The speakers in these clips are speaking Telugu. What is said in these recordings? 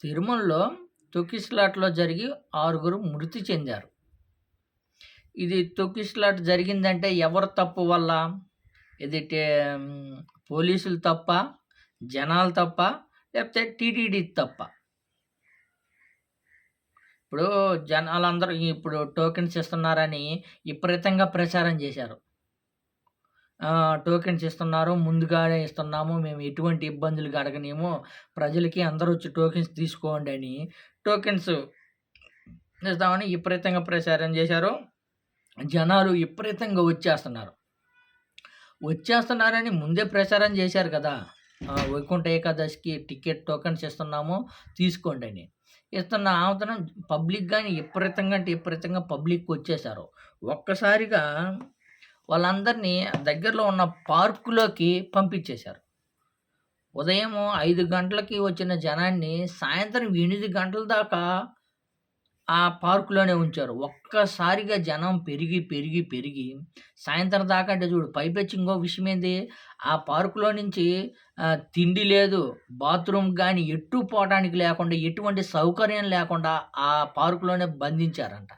తిరుమలలో తొక్కిసలాటలో జరిగి ఆరుగురు మృతి చెందారు. ఇది తొక్కిసలాట జరిగిందంటే ఎవరు తప్పు వల్ల? ఇది టే- పోలీసులు తప్ప జనాలు తప్ప లేకపోతే టీటీడీ తప్ప? ఇప్పుడు జనాలందరూ ఇప్పుడు టోకెన్స్ ఇస్తున్నారని విపరీతంగా ప్రచారం చేశారు. టోకెన్స్ ఇస్తున్నారు ముందుగానే ఇస్తున్నాము మేము ఎటువంటి ఇబ్బందులు అడగనేమో ప్రజలకి అందరూ వచ్చి టోకెన్స్ తీసుకోండి అని టోకెన్స్ ఇస్తామని విపరీతంగా ప్రచారం చేశారు. జనాలు విపరీతంగా వచ్చేస్తున్నారు. వచ్చేస్తున్నారని ముందే ప్రచారం చేశారు కదా. వైకుంఠ ఏకాదశికి టికెట్ టోకెన్స్ ఇస్తున్నాము తీసుకోండి అని. ఇస్తున్న ఆవతనం పబ్లిక్ కానీ విపరీతంగా అంటే విపరీతంగా పబ్లిక్ వచ్చేసారు ఒక్కసారిగా వాళ్ళందరినీ దగ్గరలో ఉన్న పార్కులోకి పంపించేశారు. ఉదయం ఐదు గంటలకి వచ్చిన జనాన్ని సాయంత్రం ఎనిమిది గంటల దాకా ఆ పార్కులోనే ఉంచారు. ఒక్కసారిగా జనం పెరిగి పెరిగి పెరిగి సాయంత్రం దాకా అంటే చూడు పైపెచ్చి ఇంకో విషయం ఏంది ఆ పార్కులో నుంచి తిండి లేదు బాత్రూమ్ కానీ ఎటు పోవడానికి లేకుండా ఎటువంటి సౌకర్యం లేకుండా ఆ పార్కులోనే బంధించారంట.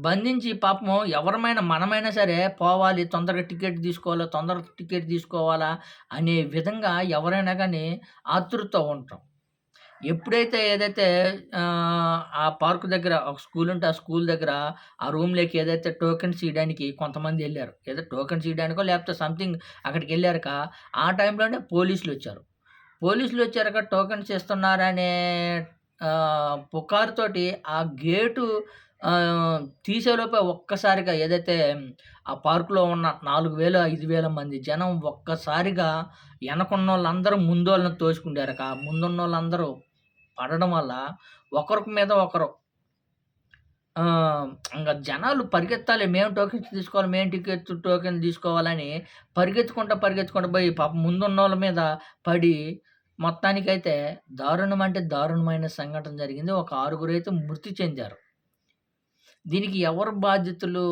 బంధించి పాపము ఎవరమైనా మనమైనా సరే పోవాలి తొందరగా టికెట్ తీసుకోవాలా తొందరగా టికెట్ తీసుకోవాలా అనే విధంగా ఎవరైనా కానీ ఆతృత ఉంటాం. ఎప్పుడైతే ఏదైతే ఆ, పార్క్ దగ్గర ఒక స్కూల్ ఉంటే ఆ స్కూల్ దగ్గర ఆ రూమ్లోకి ఏదైతే టోకెన్స్ ఇవ్వడానికి కొంతమంది వెళ్ళారు ఏదో టోకెన్స్ ఇవ్వడానికో లేకపోతే సంథింగ్ అక్కడికి వెళ్ళారక ఆ టైంలోనే పోలీసులు వచ్చారు. పోలీసులు వచ్చారక టోకెన్స్ ఇస్తున్నారనే పుకారుతోటి ఆ గేటు తీసేలోపే ఒక్కసారిగా ఏదైతే ఆ పార్కులో ఉన్న నాలుగు వేలు ఐదు వేల మంది జనం ఒక్కసారిగా వెనకున్న వాళ్ళందరూ ముందు వాళ్ళని తోసుకుంటారక ముందున్న వాళ్ళందరూ పడడం వల్ల ఒకరికి మీద ఒకరు ఇంకా జనాలు పరిగెత్తాలి. మేము టోకెన్స్ తీసుకోవాలి మేము టికెట్ టోకెన్ తీసుకోవాలని పరిగెత్తుకుంటా పరిగెత్తుకుంటా పోయి పాప ముందున్న వాళ్ళ మీద పడి మొత్తానికైతే దారుణం అంటే దారుణమైన సంఘటన జరిగింది. ఒక ఆరుగురు అయితే మృతి చెందారు. దీనికి ఎవరు బాధ్యతలు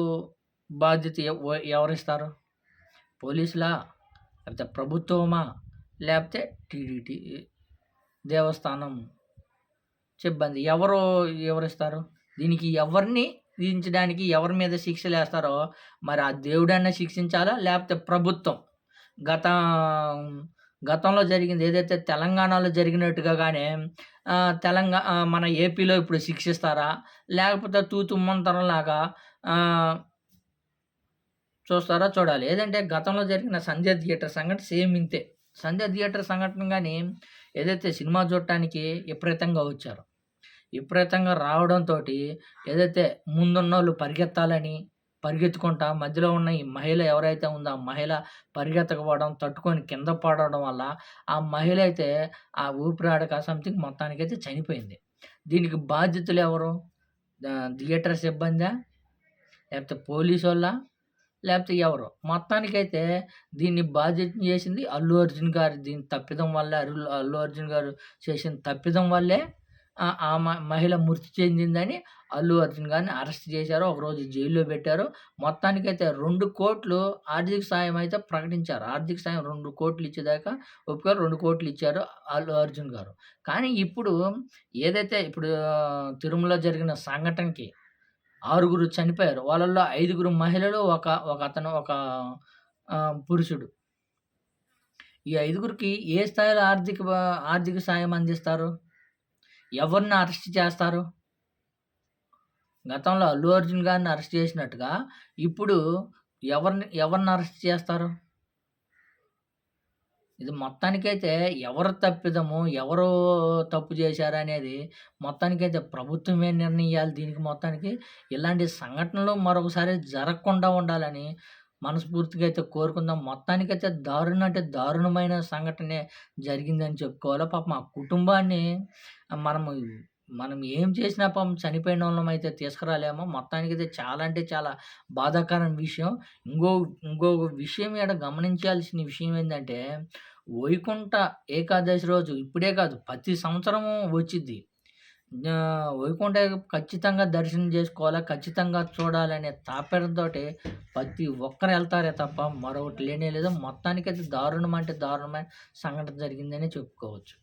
బాధ్యత ఎవ- ఎవరిస్తారు? పోలీసులా? లేకపోతే ప్రభుత్వమా? లేకపోతే టీడీటీ దేవస్థానం సిబ్బంది ఎవరు ఎవరిస్తారు? దీనికి ఎవరిని విధించడానికి ఎవరి మీద శిక్షలు వేస్తారో మరి ఆ దేవుడన్నా శిక్షించాలా? లేకపోతే ప్రభుత్వం? గత గతంలో జరిగింది ఏదైతే తెలంగాణలో జరిగినట్టుగా కానీ తెలంగాణ మన ఏపీలో ఇప్పుడు శిక్షిస్తారా? లేకపోతే తూతు మంతరంలాగా చూస్తారా? చూడాలి. ఏదంటే గతంలో జరిగిన సంధ్య థియేటర్ సంఘటన సేమ్ ఇంతే. సంధ్య థియేటర్ సంఘటన కానీ ఏదైతే సినిమా చూడటానికి విపరీతంగా వచ్చారు విపరీతంగా రావడంతో ఏదైతే ముందున్న వాళ్ళు పరిగెత్తాలని పరిగెత్తుకుంటా మధ్యలో ఉన్న ఈ మహిళ ఎవరైతే ఉందో ఆ మహిళ పరిగెత్తకపోవడం తట్టుకొని కింద పడడం వల్ల ఆ మహిళ అయితే ఆ ఊపిరాడక సంథింగ్ మొత్తానికైతే చనిపోయింది. దీనికి బాధ్యతలు ఎవరు? థియేటర్ సిబ్బందా? లేకపోతే పోలీసు వాళ్ళ? లేకపోతే ఎవరు? మొత్తానికైతే దీన్ని బాధ్యత చేసింది అల్లు అర్జున్ గారు. దీని తప్పిదం వల్లే అల్లు అర్జున్ గారు చేసిన తప్పిదం వల్లే ఆ మ- మహిళ మృతి చెందిందని అల్లు అర్జున్ గారిని అరెస్ట్ చేశారు. ఒకరోజు జైల్లో పెట్టారు. మొత్తానికైతే రెండు కోట్లు ఆర్థిక సాయం అయితే ప్రకటించారు. ఆర్థిక సాయం రెండు కోట్లు ఇచ్చేదాకా ఒప్పుకొని రెండు కోట్లు ఇచ్చారు అల్లు అర్జున్ గారు. కానీ ఇప్పుడు ఏదైతే ఇప్పుడు తిరుమల జరిగిన సంఘటనకి ఆరుగురు చనిపోయారు. వాళ్ళల్లో ఐదుగురు మహిళలు ఒక ఒక అతను ఒక పురుషుడు. ఈ ఐదుగురికి ఏ స్థాయిలో ఆర్థిక ఆర్థిక సాయం అందిస్తారు? ఎవరిని అరెస్ట్ చేస్తారు? గతంలో అల్లు అర్జున్ గారిని అరెస్ట్ చేసినట్టుగా ఇప్పుడు ఎవరిని ఎవరిని అరెస్ట్ చేస్తారు? ఇది మొత్తానికైతే ఎవరు తప్పిదము ఎవరు తప్పు చేశారు అనేది మొత్తానికైతే ప్రభుత్వమే నిర్ణయాలు దీనికి మొత్తానికి ఇలాంటి సంఘటనలు మరొకసారి జరగకుండా ఉండాలని మనస్ఫూర్తిగా అయితే కోరుకుందాం. మొత్తానికైతే దారుణం అంటే దారుణమైన సంఘటనే జరిగిందని చెప్పుకోవాలి. పాపం ఆ కుటుంబాన్ని మనము మనం ఏం చేసినా పాపం చనిపోయిన వాళ్ళం అయితే తీసుకురాలేమో. మొత్తానికైతే చాలా అంటే చాలా బాధాకరమైన విషయం. ఇంకో ఇంకో విషయం ఇక్కడ గమనించాల్సిన విషయం ఏంటంటే వైకుంఠ ఏకాదశి రోజు ఇప్పుడే కాదు ప్రతి సంవత్సరము వచ్చింది వైకుంఠ ఖచ్చితంగా దర్శనం చేసుకోవాలా? ఖచ్చితంగా చూడాలనే తాపడంతో ప్రతి ఒక్కరు వెళ్తారే తప్ప మరొకటి లేనే లేదు. మొత్తానికైతే దారుణం అంటే దారుణమైన సంఘటన జరిగిందని చెప్పుకోవచ్చు.